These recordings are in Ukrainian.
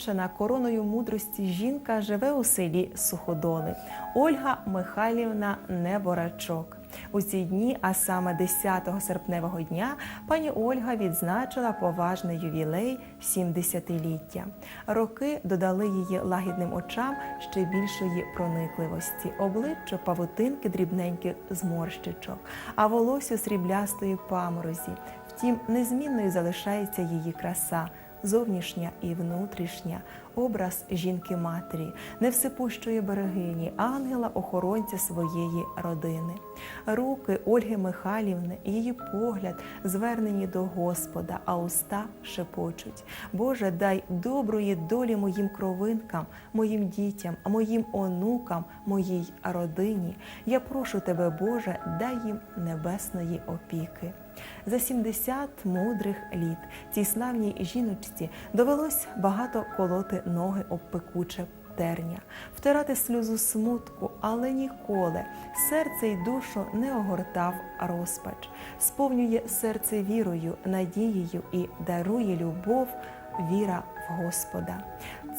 увінчана короною мудрості жінка живе у селі Суходоли. Ольга Михайлівна Неборачок. У ці дні, а саме 10 серпневого дня, пані Ольга відзначила поважний ювілей 70-ліття. Роки додали її лагідним очам ще більшої проникливості, обличчю павутинки дрібненьких зморщичок, а волосю сріблястої паморозі. Втім, незмінною залишається її краса. Зовнішня і внутрішня, образ жінки-матері, невсипущої берегині, ангела-охоронця своєї родини. Руки Ольги Михайлівни, її погляд звернені до Господа, а уста шепочуть. Боже, дай доброї долі моїм кровинкам, моїм дітям, моїм онукам, моїй родині. Я прошу тебе, Боже, дай їм небесної опіки. За 70 мудрих літ. Цій славній жіночці довелось багато колоти ноги об пекуче терня, втирати сльозу смутку, але ніколи. Серце й душу не огортав розпач, сповнює серце вірою, надією і дарує любов, віра в Господа.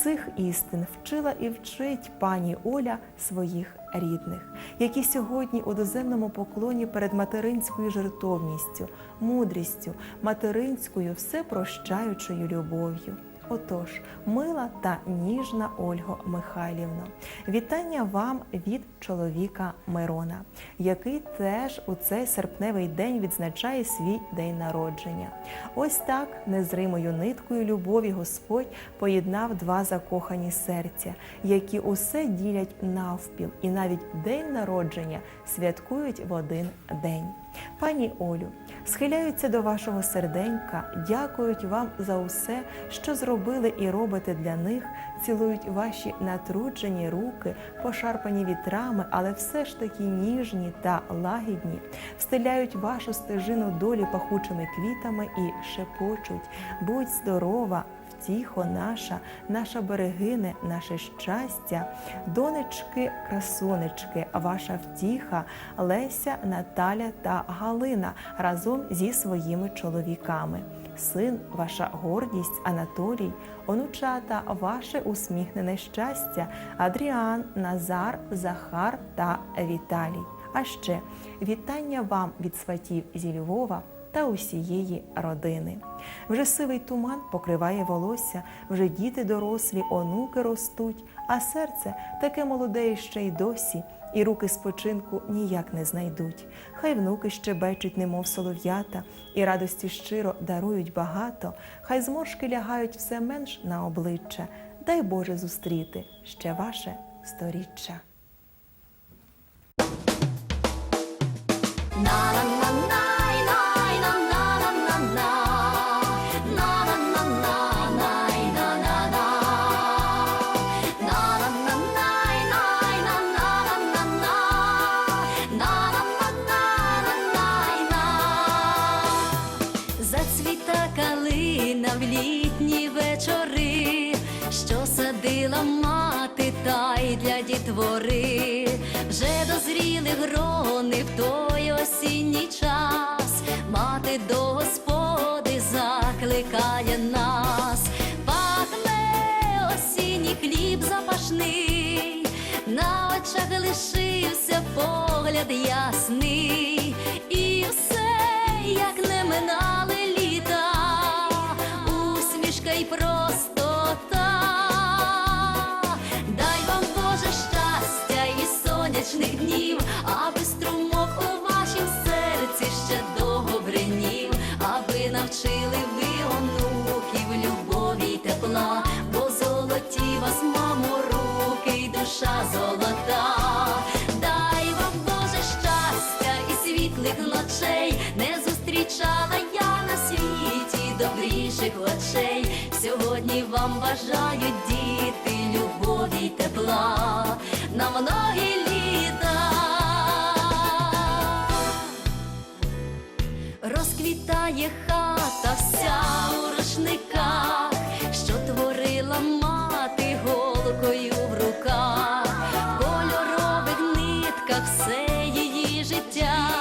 Цих істин вчила і вчить пані Оля своїх рідних, які сьогодні у доземному поклоні перед материнською жертовністю, мудрістю, материнською всепрощаючою любов'ю. Отож, мила та ніжна Ольго Михайлівно, вітання вам від чоловіка Мирона, який теж у цей серпневий день відзначає свій день народження. Ось так незримою ниткою любові Господь поєднав два закохані серця, які усе ділять навпіл, і навіть день народження святкують в один день. Пані Олю, схиляються до вашого серденька, дякують вам за усе, що зробили і робите для них, цілують ваші натруджені руки, пошарпані вітрами, але все ж таки ніжні та лагідні, встиляють вашу стежину долі пахучими квітами і шепочуть: будь здорова! Втіхо наша, наша берегине, наше щастя, донечки, красунечки, ваша втіха, Леся, Наталя та Галина разом зі своїми чоловіками. Син, ваша гордість, Анатолій, онучата, ваше усміхнене щастя, Адріан, Назар, Захар та Віталій. А ще вітання вам від сватів зі Львова та усієї родини. Вже сивий туман покриває волосся, вже діти дорослі, онуки ростуть, а серце таке молоде ще й досі, і руки спочинку ніяк не знайдуть. Хай внуки щебечуть, немов солов'ята, і радості щиро дарують багато, хай зморшки лягають все менш на обличчя. Дай Боже зустріти ще ваше сторіччя. Грони в той осінній час, мати до господи закликає нас, пахне осінній хліб запашний, на очах лишився погляд ясний, світлих ночей, не зустрічала я на світі добріших очей. Сьогодні вам бажають діти любові й тепла на многі літа. Розквітає хата вся у рушниках, що творила мати голкою в руках, в кольорових нитках все її життя,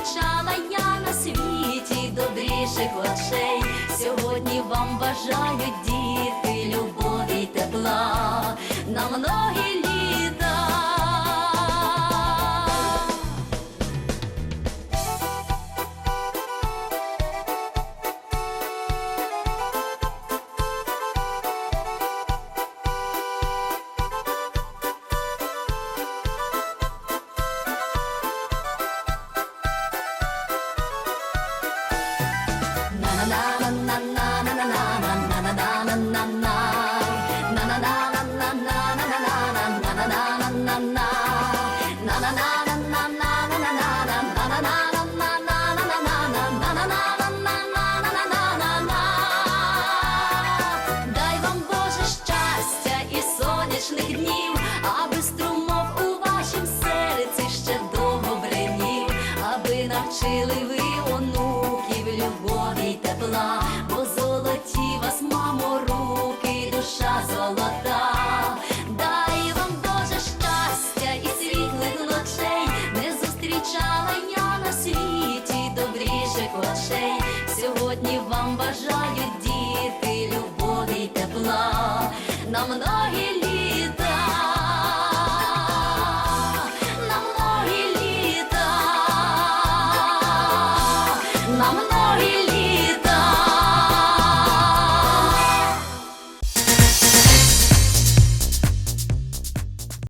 зустрічала я на світі добріших очей. Сьогодні вам бажають діти, любові й тепла на многі літа. na na na